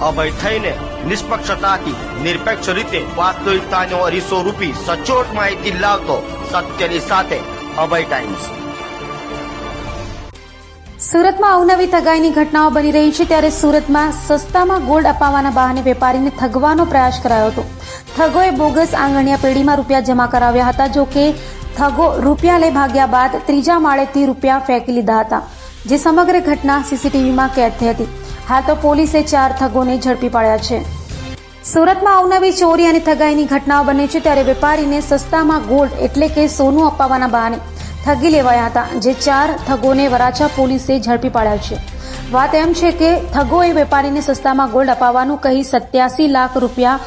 અભય થઈને નિષ્પક્ષતાથી નિરપેક્ષ રીતે વાસ્તવિકતાનો અરીસો રૂપી સચોટ માહિતી લાવતો સત્યની સાથે અભય ટાઈમ્સ. સુરતમાં અવનવી ઠગાઈની ઘટનાઓ બની રહી છે ત્યારે સુરતમાં સસ્તામાં ગોલ્ડ અપાવવાના બહાને વેપારીને ઠગવાનો પ્રયાસ કરાયો હતો. ઠગોએ બોગસ આંગણિયા પેઢીમાં રૂપિયા જમા કરાવ્યા હતા, જો કે ઠગો રૂપિયા લઈ ભાગ્યા બાદ ત્રીજા માળેથી રૂપિયા ફેંકી લીધા હતા, જે સમગ્ર ઘટના સીસીટીવીમાં કેદ થઈ હતી. હાલ તો પોલીસે ચાર ઠગોને ઝડપી પાડ્યા છે. સુરતમાં અવનવી ચોરી અને ઠગાઈની ઘટનાઓ બને છે ત્યારે વેપારીને સસ્તામાં ગોલ્ડ એટલે કે સોનું અપાવવાના બહાને ઠગી લેવાયા હતા, જે ચાર ઠગોને વરાછા પોલીસે ઝડપી પાડ્યા છે. વાત એમ છે કે ઠગોએ વેપારીને સસ્તામાં ગોલ્ડ અપાવવાનું કહી સત્યાસી લાખ રૂપિયા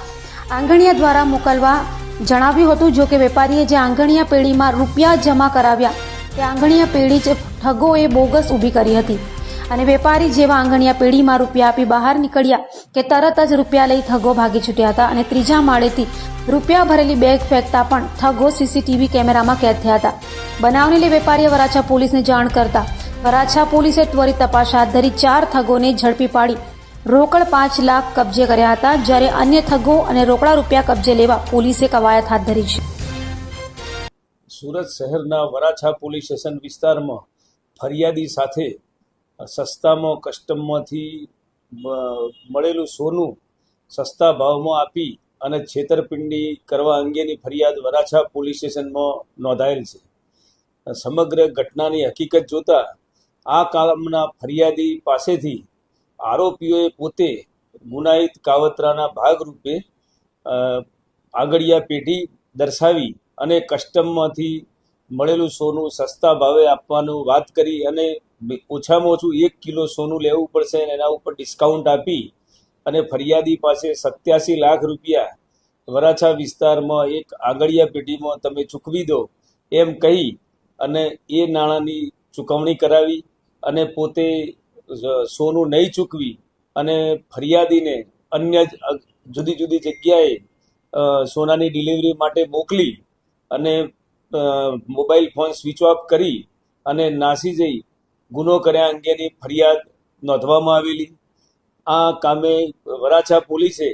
આંગણિયા દ્વારા મોકલવા જણાવ્યું હતું. જો કે વેપારીએ જે આંગણિયા પેઢીમાં રૂપિયા જમા કરાવ્યા, તે આંગણિયા પેઢી જ ઠગોએ બોગસ ઊભી કરી હતી. અને વેપારી જેવા આંગણિયા પેઢીમાં રૂપિયા આપી બહાર નીકળ્યા કે તરત જ રૂપિયા લઈ ઠગો ભાગી છૂટ્યા હતા અને ત્રીજા માળેથી રૂપિયા ભરેલી બેગ ફેંકતા પણ ઠગો સીસીટીવી કેમેરામાં કેદ થયા હતા. બનાવને લઈ વેપારીએ વરાછા પોલીસને જાણ કરતા વરાછા પોલીસે ત્વરિત તપાસ હાથ ધરી ચાર ઠગોને ઝડપી પાડી રોકડ પાંચ લાખ કબજે કર્યા હતા જ્યારે અન્ય ઠગો અને રોકડા રૂપિયા કબજે લેવા પોલીસે કવાયત હાથ ધરી છે. સુરત શહેરના વરાછા પોલીસ સ્ટેશન વિસ્તારમાં ફરિયાદી સાથે સસ્તામાં કસ્ટમમાંથી મળેલું સોનું સસ્તા ભાવમાં આપી અને છેતરપિંડી કરવા અંગેની ફરિયાદ વરાછા પોલીસ સ્ટેશનમાં નોંધાયેલ છે. સમગ્ર ઘટનાની હકીકત જોતા આ કામના ફરિયાદી પાસેથી આરોપીઓએ પોતે ગુનાહિત કાવતરાના ભાગરૂપે આગળિયા પેઢી દર્શાવી અને કસ્ટમમાંથી મળેલું સોનું સસ્તા ભાવે આપવાનું વાત કરી અને ઓછામાં ઓછું એક કિલો સોનું લેવું પડશે અને એના ઉપર ડિસ્કાઉન્ટ આપી અને ફરિયાદી પાસે સત્યાસી લાખ રૂપિયા વરાછા વિસ્તારમાં એક આગળિયા પેઢીમાં તમે ચૂકવી દો એમ કહી અને એ નાણાંની ચૂકવણી કરાવી અને પોતે સોનું નહીં ચૂકવી અને ફરિયાદીને અન્ય જુદી જુદી જગ્યાએ સોનાની ડિલિવરી માટે મોકલી અને મોબાઈલ ફોન સ્વિચ ઓફ કરી અને નાસી જઈ ગુનો કર્યા અંગેની ફરિયાદ નોંધવામાં આવેલી. આ કામે વરાછા પોલીસે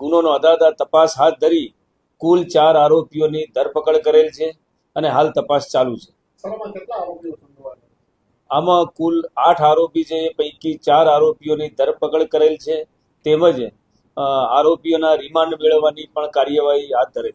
ગુનો નોંધાતા તપાસ હાથ ધરી કુલ ચાર આરોપીઓની ધરપકડ કરેલ છે અને હાલ તપાસ ચાલુ છે. આમાં કુલ આઠ આરોપી છે એ પૈકી ચાર આરોપીઓની ધરપકડ કરેલ છે. તેમજ આરોપીઓના રિમાન્ડ મેળવવાની પણ કાર્યવાહી હાથ ધરેલ